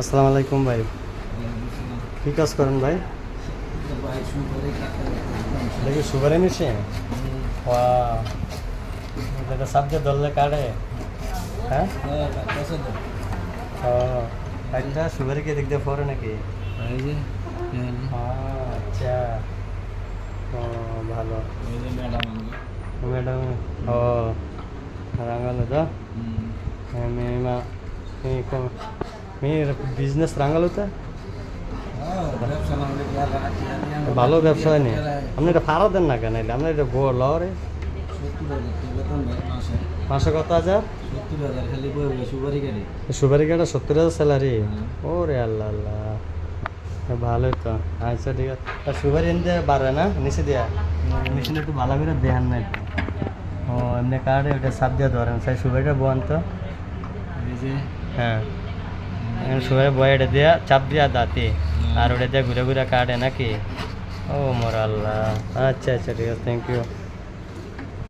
আসসালামু আলাইকুম ভাই। কী কাজ করেন ভাই? দেখি সুগারে মেশিন? ওটা সাবজে ধরলে কাটে? হ্যাঁ? ও আচ্ছা সুগারে কি দেখতে পরে নাকি? আচ্ছা। ও ভালো। ম্যাডাম ও রাঙালো তো? মেমা మీ বিজনেস রাঙ্গাল হতে ভালো ব্যবসা হয়নি আপনি এটা ফাড়া দেন না কেন আপনার এটা গো লরে পাঁচশো কত হাজার সুপারি কাটা সত্তর হাজার স্যালারি ও রে আল্লাহ আল্লাহ ভালোই তো আচ্ছা ঠিক আছে তা সুপারি এনে বাড়ে না নিচে দেয়া মেশিন একটু ভালো করে দেখান না একটু ও এমনি কার্ডে ওটা সাপ দিয়ে ধরেন সেই সুপারিটা বোয়ান তো হ্যাঁ সুপারি বয় এটা দেয়া চাপ দিয়া দাঁতে। আর ওটা দিয়ে ঘুরে ঘুরে কাটে নাকি? ও মোর আল্লাহ আচ্ছা আচ্ছা ঠিক আছে থ্যাংক ইউ